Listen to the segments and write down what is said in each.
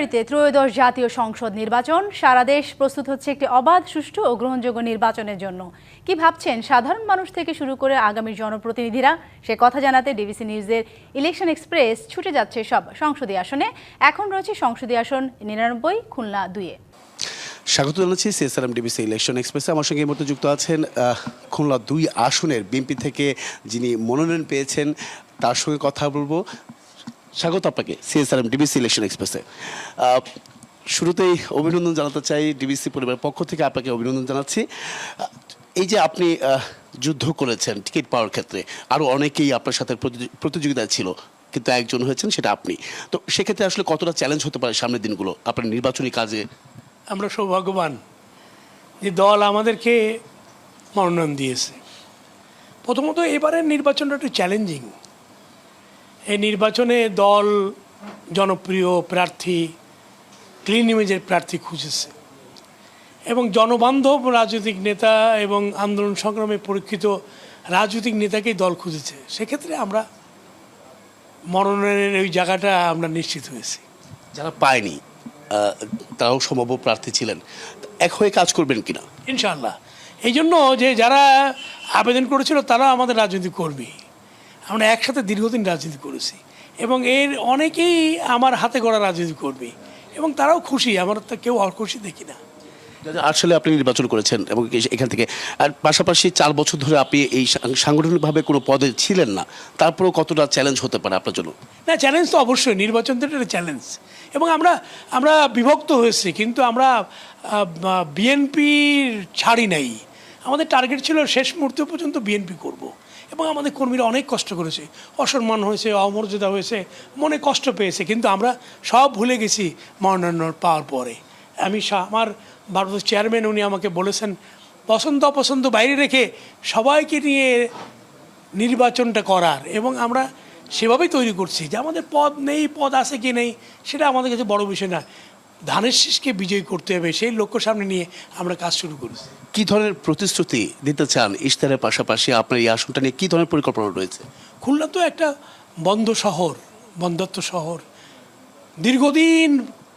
ফেব্রুয়ারিতে ত্রয়োদশ জাতীয় সংসদ নির্বাচন। সারা দেশ প্রস্তুত হচ্ছে একটি অবাধ, সুষ্ঠু ও গ্রহণযোগ্য নির্বাচনের জন্য। কি ভাবছেন সাধারণ মানুষ থেকে শুরু করে আগামী জনপ্রতিনিধিরা? সে কথা জানাতে ডিবিসি নিউজের ইলেকশন এক্সপ্রেস ছুটে যাচ্ছে সব সংসদীয় আসনে। এখন রয়েছে সংসদীয় আসন নিরানব্বই, খুলনা দুইয়ে। স্বাগত জানাচ্ছি সিএসআরএম ডিবিসি ইলেকশন এক্সপ্রেসে। আমার সঙ্গে এই মুহূর্তে যুক্ত আছেন খুলনা দুই আসনের বিএনপি থেকে যিনি মনোনয়ন পেয়েছেন, তার সঙ্গে কথা বলব। স্বাগত আপনাকে সিএসআরএম ডিবিসি ইলেকশন এক্সপ্রেসে শুরুতেই অভিনন্দন জানাতে চাই ডিবিসি পরিবারের পক্ষ থেকে, আপনাকে অভিনন্দন জানাচ্ছি। এই যে আপনি যুদ্ধ করেছেন টিকিট পাওয়ার ক্ষেত্রে আরও অনেকেই আপনার সাথে প্রতিযোগিতা ছিল, কিন্তু একজন হয়েছেন সেটা আপনি। তো সেক্ষেত্রে আসলে কতটা চ্যালেঞ্জ হতে পারে সামনের দিনগুলো, আপনার নির্বাচনী কাজে? আমরা সৌভাগ্যবান যে দল আমাদেরকে মনোনয়ন দিয়েছে। প্রথমত এবারের নির্বাচনটা একটু চ্যালেঞ্জিং এই নির্বাচনে দল জনপ্রিয় প্রার্থী ক্লিন ইমেজের প্রার্থী খুঁজেছে। এবং জনবান্ধব রাজনৈতিক নেতা এবং আন্দোলন সংগ্রামে পরীক্ষিত রাজনৈতিক নেতাকেই দল খুঁজেছে। সেক্ষেত্রে আমরা মনোনয়নের ওই জায়গাটা আমরা নিশ্চিত হয়েছি। যারা পায়নি তারাও সম্ভাব্য প্রার্থী ছিলেন। এক হয়ে কাজ করবেন কিনা? ইনশাল্লাহ এই জন্য যে যারা আবেদন করেছিল তারা আমাদের রাজনৈতিক কর্মী। আমরা একসাথে দীর্ঘদিন রাজনীতি করেছি। এবং এর অনেকেই আমার হাতে গড়া রাজনীতি করবে। এবং তারাও খুশি আমার তো কেউ খুশি দেখি না। আসলে আপনি নির্বাচন করেছেন এবং এখান থেকে। আর পাশাপাশি চার বছর ধরে আপনি এই সাংগঠনিকভাবে কোনো পদে ছিলেন না। তারপরেও কতটা চ্যালেঞ্জ হতে পারে আপনার জন্য? না চ্যালেঞ্জ তো অবশ্যই নির্বাচন তো একটা চ্যালেঞ্জ এবং আমরা আমরা বিভক্ত হয়েছি কিন্তু আমরা বিএনপির ছাড়ি নাই। আমাদের টার্গেট ছিল শেষ মুহূর্ত পর্যন্ত বিএনপি করব। এবং আমাদের কর্মীরা অনেক কষ্ট করেছে। অসম্মান হয়েছে, অমর্যাদা হয়েছে, মনে কষ্ট পেয়েছে, কিন্তু আমরা সব ভুলে গেছি মনোনয়ন পাওয়ার পরে। আমি আমার ভারতের চেয়ারম্যান উনি আমাকে বলেছেন পছন্দ অপছন্দ বাইরে রেখে সবাইকে নিয়ে নির্বাচনটা করার এবং আমরা সেভাবেই তৈরি করছি যে আমাদের পদ নেই, পদ আছে কি নেই, সেটা আমাদের কাছে বড় বিষয় না। ধানের শীষকে বিজয়ী করতে হবে সেই লক্ষ্য সামনে নিয়ে আমরা কাজ শুরু করি। কি ধরনের প্রতিশ্রুতি দিতে চান ইশতেহারের পাশাপাশি আপনার এই আসনটা নিয়ে? কি ধরনের পরিকল্পনা রয়েছে? খুলনা তো একটা বন্ধ শহর বন্ধত্ব শহর দীর্ঘদিন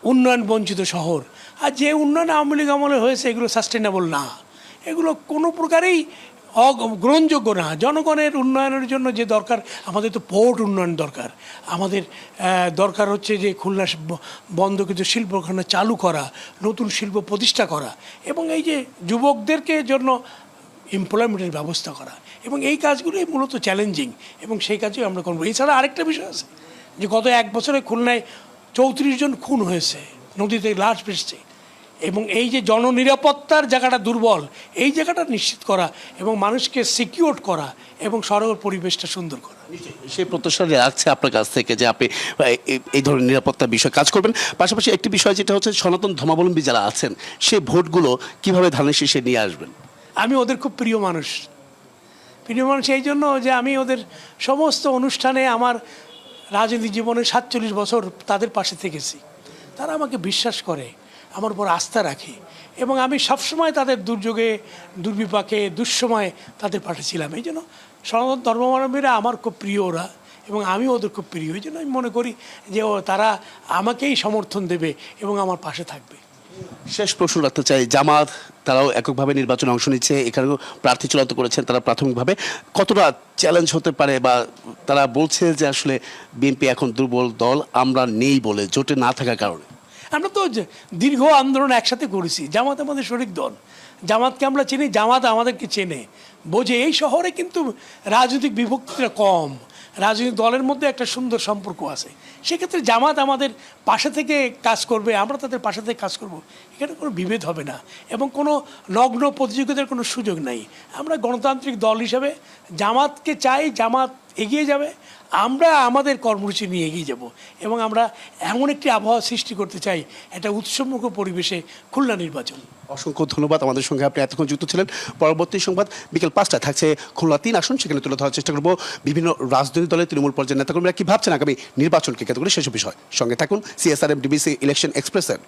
উন্নয়ন বঞ্চিত শহর। আর যে উন্নয়ন আওয়ামী লীগ আমলে হয়েছে এগুলো সাস্টেনেবল না। এগুলো কোনো প্রকারেই অগ- গ্রহণযোগ্য না। জনগণের উন্নয়নের জন্য যে দরকার, আমাদের তো পোর্ট উন্নয়ন দরকার। আমাদের দরকার হচ্ছে যে খুলনা ব- বন্ধকৃত শিল্পখানা চালু করা, নতুন শিল্প প্রতিষ্ঠা করা এবং এই যে যুবকদেরকে জন্য এমপ্লয়মেন্টের ব্যবস্থা করা এবং এই কাজগুলোই মূলত চ্যালেঞ্জিং এবং সেই কাজই আমরা করব। এছাড়া আরেকটা বিষয় আছে যে গত এক বছরে খুলনায় চৌত্রিশ জন খুন হয়েছে, নদীতে লাশ ভেসছে। এবং এই যে জননিরাপত্তার জায়গাটা দুর্বল এই জায়গাটা নিশ্চিত করা এবং মানুষকে সিকিউর করা এবং সরল পরিবেশটা সুন্দর করা। সেই প্রত্যাশা রাখছে আপনার কাছ থেকে যে আপনি এই- ধরনের নিরাপত্তার বিষয়ে কাজ করবেন। পাশাপাশি একটি বিষয় যেটা হচ্ছে সনাতন ধর্মাবলম্বী যারা আছেন সেই ভোটগুলো কীভাবে ধানের শীষে নিয়ে আসবেন? আমি ওদের খুব প্রিয় মানুষ। প্রিয় মানুষ এই জন্য যে আমি ওদের সমস্ত অনুষ্ঠানে আমার রাজনীতি জীবনে সাতচল্লিশ বছর তাদের পাশে থেকেছি। তারা আমাকে বিশ্বাস করে। আমার উপর আস্থা রাখে। এবং আমি সবসময় তাদের দুর্যোগে, দুর্বিপাকে, দুঃসময়ে তাদের পাশে ছিলাম এই জন্য সনাতন ধর্মাবলম্বীরা আমার খুব প্রিয় ওরা এবং আমি ওদের খুব প্রিয়। এই জন্য আমি মনে করি যে, ও তারা আমাকেই সমর্থন দেবে এবং আমার পাশে থাকবে। শেষ প্রশ্ন রাখতে চাই। জামাত, তারাও এককভাবে নির্বাচনে অংশ নিচ্ছে। এখানেও প্রার্থী চূড়ান্ত করেছেন তারা প্রাথমিকভাবে। কতটা চ্যালেঞ্জ হতে পারে বা তারা বলছে যে, আসলে বিএনপি এখন দুর্বল দল, আমরা নেই বলে, জোটে না থাকার কারণে? আমরা তো দীর্ঘ আন্দোলন একসাথে করেছি। জামাত আমাদের শরিক দল। জামাতকে আমরা চিনি, জামাত আমাদেরকে চেনে। বোঝে এই শহরে কিন্তু রাজনৈতিক বিভক্তিটা কম। রাজনৈতিক দলের মধ্যে একটা সুন্দর সম্পর্ক আছে। সেক্ষেত্রে জামাত আমাদের পাশে থেকে কাজ করবে, আমরা তাদের পাশে থেকে কাজ করব। এখানে কোনো বিভেদ হবে না এবং কোনো নগ্ন প্রতিযোগিতার কোনো সুযোগ নাই। আমরা গণতান্ত্রিক দল হিসাবে জামাতকে চাই, জামাত এগিয়ে যাবে, আমরা আমাদের কর্মসূচি নিয়ে এগিয়ে যাব এবং আমরা এমন একটি আবহাওয়া সৃষ্টি করতে চাই একটা উৎসবমুখ পরিবেশে খুলনা নির্বাচন। অসংখ্য ধন্যবাদ আমাদের সঙ্গে আপনি এতক্ষণ যুক্ত ছিলেন। পরবর্তী সংবাদ বিকেল পাঁচটা থাকছে খুলনা তিন আসন, সেখানে তুলে ধরার চেষ্টা করব বিভিন্ন রাজনৈতিক দলের তৃণমূল পর্যায়ের নেতাকর্মীরা। কি ভাবছেন আগামী নির্বাচনকে কেন্দ্র করে সেসব বিষয়? সঙ্গে থাকুন সিএসআরএম ডিবিসি ইলেকশন এক্সপ্রেসের